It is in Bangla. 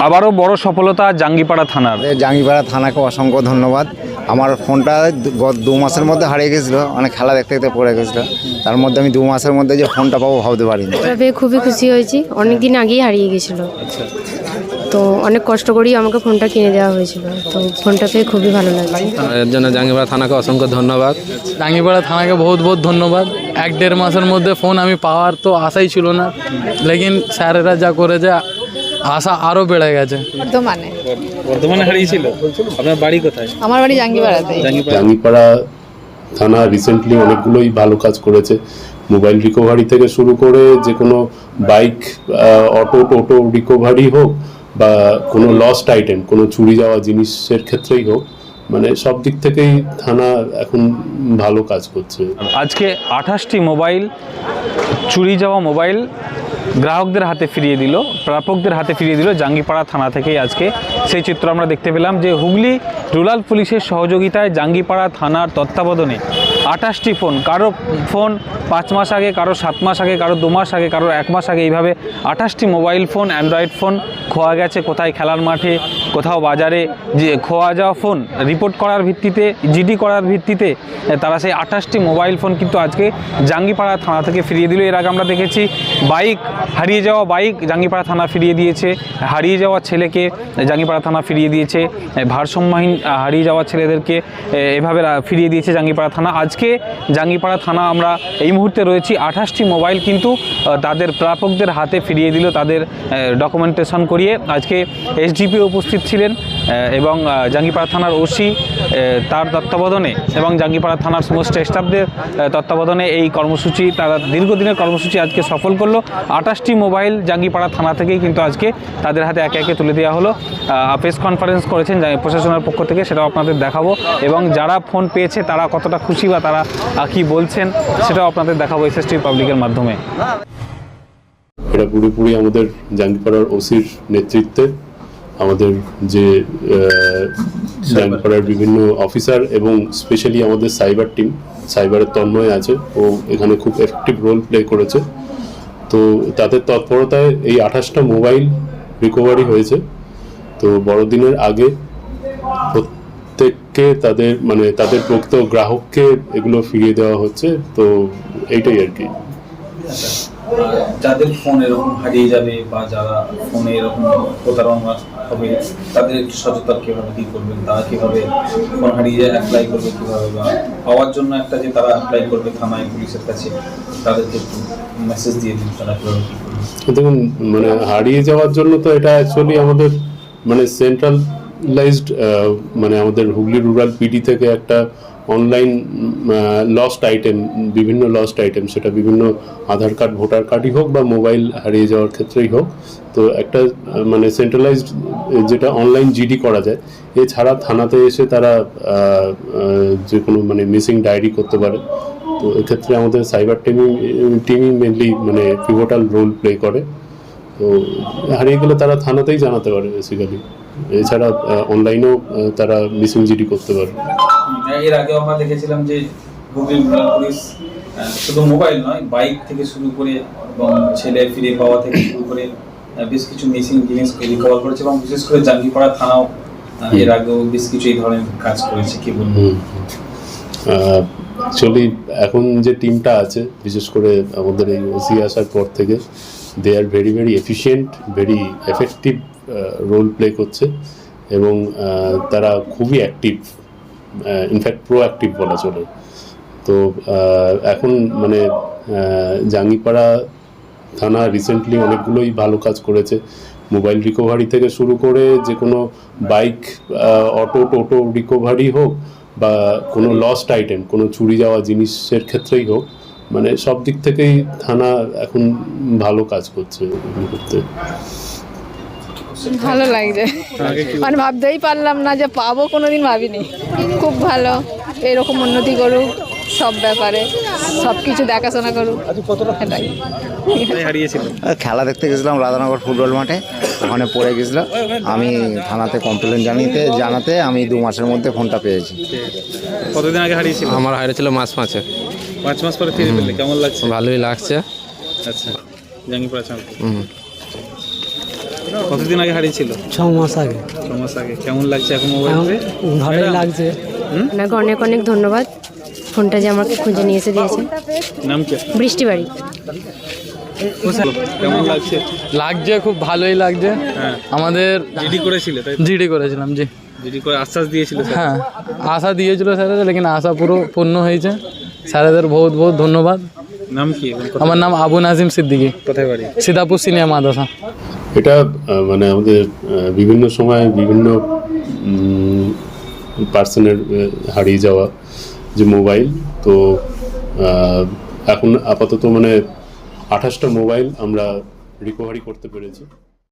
আবারও বড় সফলতা জাঙ্গিপাড়া থানার। জাঙ্গিপাড়া থানাকে অসংখ্য ধন্যবাদ। আমার ফোনটা দু- গত দু মাসের মধ্যে হারিয়ে গেছিল অনেক খেলা দেখতে দেখতে পড়ে গেছিল। তার মধ্যে আমি দু মাসের মধ্যে যে ফোনটা পাবো ভাবতে পারিনি। এটা পেয়ে খুবই খুশি হয়েছি। অনেক দিন আগেই হারিয়ে গেছিল। তো অনেক কষ্ট করেই আমাকে ফোনটা কিনে দেওয়া হয়েছিল। তো ফোনটা পেয়ে খুবই ভালো লাগছে। এর জন্য জাঙ্গিপাড়া থানাকে অসংখ্য ধন্যবাদ। জাঙ্গিপাড়া থানাকে বহুত বহুত ধন্যবাদ। এক দেড় মাসের মধ্যে ফোন আমি পাওয়ার তো আশাই ছিল না। লেকিন স্যারেরা যা করেছে আশা আরও বেড়ে গেছে। বর্ধমানে। বর্ধমানে হারিয়েছিল? আপনার বাড়ি কোথায়? আমার বাড়ি জাঙ্গিপাড়াতে। জাঙ্গিপাড়া। থানা রিসেন্টলি অনেকগুলোই ভালো কাজ করেছে। মোবাইল রিকভারি থেকে শুরু করে যে কোনো বাইক অটো টোটো রিকভারি হোক বা কোনো লস্ট আইটেম কোনো চুরি যাওয়া জিনিসের ক্ষেত্রেই হোক মানে সব দিক থেকেই থানা এখন ভালো কাজ করছে। আজকে আঠাশটি মোবাইল চুরি যাওয়া মোবাইল গ্রাহকদের হাতে ফিরিয়ে দিল, প্রাপকদের হাতে ফিরিয়ে দিল জাঙ্গিপাড়া থানা থেকেই আজকে। সেই চিত্র আমরা দেখতে পেলাম যে হুগলি রুরাল পুলিশের সহযোগিতায় জাঙ্গিপাড়া থানার তত্ত্বাবধানে আঠাশটি ফোন, কারও ফোন পাঁচ মাস আগে, কারও সাত মাস আগে, কারও দু মাস আগে, কারও এক মাস আগে, এইভাবে আঠাশটি মোবাইল ফোন, অ্যান্ড্রয়েড ফোন খোয়া গেছে কোথায় খেলার মাঠে, কোথাও বাজারে, যে খোয়া যাওয়া ফোন রিপোর্ট করার ভিত্তিতে, জিডি করার ভিত্তিতে তারা সেই আঠাশটি মোবাইল ফোন কিন্তু আজকে জাঙ্গিপাড়া থানা থেকে ফিরিয়ে দিল। এর আগে আমরা দেখেছি বাইক হারিয়ে যাওয়া বাইক জাঙ্গিপাড়া থানা ফিরিয়ে দিয়েছে। হারিয়ে যাওয়া ছেলেকে জাঙ্গিপাড়া থানা ফিরিয়ে দিয়েছে। ভারসাম্যহীন হারিয়ে যাওয়া ছেলেদেরকে এভাবে ফিরিয়ে দিয়েছে জাঙ্গিপাড়া থানা। আজকে জাঙ্গিপাড়া থানা আমরা এই মুহূর্তে রয়েছি। আঠাশটি মোবাইল কিন্তু তাদের প্রাপকদের হাতে ফিরিয়ে দিল, তাদের ডকুমেন্টেশন করিয়ে আজকে এসডিপি উপস্থিত ছিলেন। এবং জাঙ্গিপাড়া থানার ওসি তার তত্ত্বাবধানে এবং জাঙ্গিপাড়া থানার সমস্ত স্টাফদের তত্ত্বাবধানে এই কর্মসূচি, তারা দীর্ঘদিনের কর্মসূচি আজকে সফল করল। আঠাশটি মোবাইল জাঙ্গিপাড়া থানা থেকেই কিন্তু আজকে তাদের হাতে একে একে তুলে দেওয়া হলো। প্রেস কনফারেন্স করেছেন প্রশাসনের পক্ষ থেকে, সেটাও আপনাদের দেখাবো। এবং যারা ফোন পেয়েছে, তারা কতটা খুশি বা তারা কি বলছেন, সেটাও আপনাদের দেখাবো এসএসটি পাবলিকের মাধ্যমে। এটা পুরোপুরি আমাদের জাঙ্গিপাড়ার ওসির নেতৃত্বে আমাদের যে আহ, করার বিভিন্ন অফিসার এবং স্পেশালি আমাদের সাইবার টিম সাইবারের তন্ময় আছে। ও এখানে খুব এফেক্টিভ রোল প্লে করেছে। তো তাদের তৎপরতায় এই আঠাশটা মোবাইল রিকভারি হয়েছে। তো বড়দিনের আগে প্রত্যেককে তাদের মানে তাদের প্রকৃত গ্রাহককে এগুলো ফিরিয়ে দেওয়া হচ্ছে। তো এইটাই আর কি। যাদের ফোন এরকম হারিয়ে যাবে বা যারা ফোনে এরকম প্রতারণা হবে তাদের একটু সচেতন কীভাবে কি করবেন, তারা কীভাবে ফোন হারিয়ে অ্যাপ্লাই করবে কীভাবে বা পাওয়ার জন্য একটা যে তারা অ্যাপ্লাই করবে থানায়, পুলিশের কাছে, তাদেরকে একটু মেসেজ দিয়ে দিন তারা কীভাবে কি করবে। দেখুন মানে হারিয়ে যাওয়ার জন্য তো এটা অ্যাকচুয়ালি আমাদের মানে সেন্ট্রালাইজড মানে আমাদের হুগলি রুরাল পিডি থেকে একটা অনলাইন লস্ট আইটেম বিভিন্ন লস্ট আইটেম সেটা বিভিন্ন আধার কার্ড, ভোটার কার্ডই হোক বা মোবাইল হারিয়ে যাওয়ার ক্ষেত্রেই হোক। তো একটা মানে সেন্ট্রালাইজড যেটা অনলাইন জিডি করা যায়, এছাড়া থানাতে এসে তারা যে কোনো মানে মিসিং ডায়েরি করতে পারে। তো এক্ষেত্রে আমাদের সাইবার টিমই টিমই মেনলি মানে পিভোটাল রোল প্লে করে। তো হারিয়ে গেলে তারা থানাতেই জানাতে পারে বেসিক্যালি এছাড়া অনলাইনেও তারা মিসিং জিডি করতে পারে। এর আগে আমরা দেখেছিলাম যে হুগলি পুলিশ শুধু মোবাইল নয় বাইক থেকে শুরু করে এবং ছেলে ফিরে পাওয়া থেকে শুরু করে বেশ কিছু মিসিং জিনিস রিকভার করেছে এবং বিশেষ করে জাঙ্গিপাড়া থানাও এর আগেও বেশ কিছু এই ধরনের কাজ করেছে কি বলব? অ্যাকচুয়ালি এখন যে টিমটা আছে বিশেষ করে আমাদের এই ওসি আসার পর থেকে they are very very efficient very effective role play করছে এবং তারা খুবই অ্যাক্টিভ ইনফ্যাক্ট প্রো অ্যাক্টিভ বলা চলে। তো এখন মানে জাঙ্গিপাড়া থানা রিসেন্টলি অনেকগুলোই ভালো কাজ করেছে। মোবাইল রিকভারি থেকে শুরু করে যে কোনো বাইক অটো টোটো রিকভারি হোক বা কোনো লস্ট আইটেম কোনো চুরি যাওয়া জিনিসের ক্ষেত্রেই হোক মানে সব দিক থেকেই থানা এখন ভালো কাজ করছে মুহূর্তে ভালো লাগছে। মানে ভাবতেই পারলাম না যে পাবো কোনোদিন ভাবিনি। খুব ভালো। এরকম উন্নতি করুক সব ব্যাপারে সব কিছু দেখাশোনা করুক। এটাই। খেলা দেখতে গেছিলাম রাধানগর ফুটবল মাঠে ওখানে পড়ে গেছিল। আমি থানাতে কমপ্লেন জানিতে জানাতে আমি দু মাসের মধ্যে ফোনটা পেয়েছি। কতদিন আগে হারিয়েছিল? আমার হারিয়েছিল মাস মাসে পাঁচ মাস পরে ফিরে পেলে কেমন লাগছে? ভালোই লাগছে। আচ্ছা জাঙ্গিপাড়া। কতদিন আগে হারিয়েছিল ছ মাস আগে। ছ মাস আগে। কেমন লাগছে এখন মোবাইল? ভালোই লাগছে। আপনাকে অনেক অনেক ধন্যবাদ। ফোনটা যে আমাকে খুঁজে নিয়ে এসে দিয়েছে। নাম কি? বৃষ্টি বাড়ি কেমন লাগছে? লাগছে খুব ভালোই লাগছে। হ্যাঁ। আমাদের জিডি করেছিল তাই জিডি করেছিলাম জি। জিডি করে আশ্বাস দিয়েছিল হ্যাঁ আশা দিয়েছিল স্যার লেকিন আশা পুরো পূর্ণ হয়েছে। স্যারেদের বহুত বহুত ধন্যবাদ। নাম কি? আমার নাম আবু নাজিম সিদ্দিকী। কোথায় বাড়ি? সীতাপুর সিনিয়র মাদ্রাসা। এটা মানে আমাদের বিভিন্ন সময় বিভিন্ন পার্সনের হারিয়ে যাওয়া যে মোবাইল তো এখন আপাতত মানে আঠাশটা মোবাইল আমরা রিকভারি করতে পেরেছি।